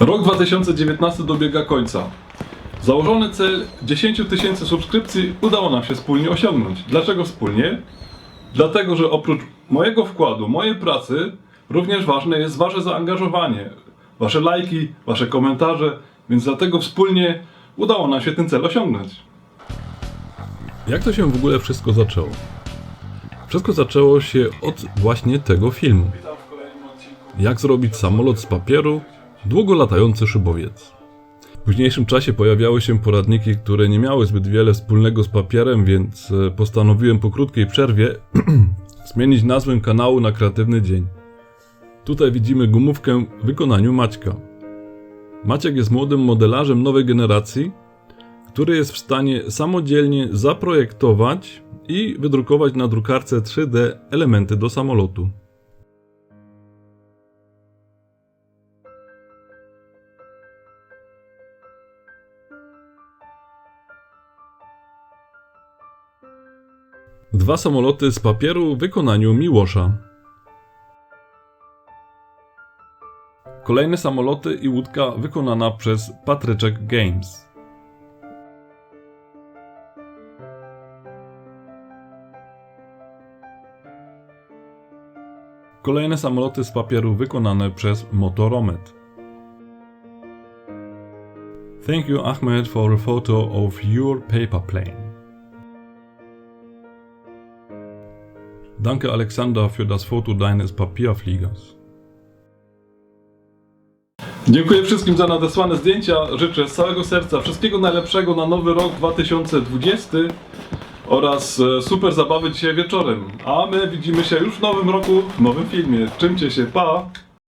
Rok 2019 dobiega końca. Założony cel 10 tysięcy subskrypcji udało nam się wspólnie osiągnąć. Dlaczego wspólnie? Dlatego, że oprócz mojego wkładu, mojej pracy, również ważne jest Wasze zaangażowanie, Wasze lajki, Wasze komentarze, więc dlatego wspólnie udało nam się ten cel osiągnąć. Jak to się w ogóle wszystko zaczęło? Wszystko zaczęło się od właśnie tego filmu. Jak zrobić samolot z papieru, długo latający szybowiec. W późniejszym czasie pojawiały się poradniki, które nie miały zbyt wiele wspólnego z papierem, więc e, postanowiłem po krótkiej przerwie zmienić nazwę kanału na Kreatywny Dzień. Tutaj widzimy gumówkę w wykonaniu Maćka. Maciek jest młodym modelarzem nowej generacji, który jest w stanie samodzielnie zaprojektować i wydrukować na drukarce 3D elementy do samolotu. Dwa samoloty z papieru w wykonaniu Miłosza. Kolejne samoloty i łódka wykonana przez Patryczek Games. Kolejne samoloty z papieru wykonane przez Motoromet. Thank you Ahmed for a photo of your paper plane. Danke Alexander für das Foto deines Papierfliegers. Dziękuję wszystkim za nadesłane zdjęcia. Życzę z całego serca wszystkiego najlepszego na nowy rok 2020 oraz e, super zabawy dzisiaj wieczorem. A my widzimy się już w nowym roku w nowym filmie. Czymcie się, pa!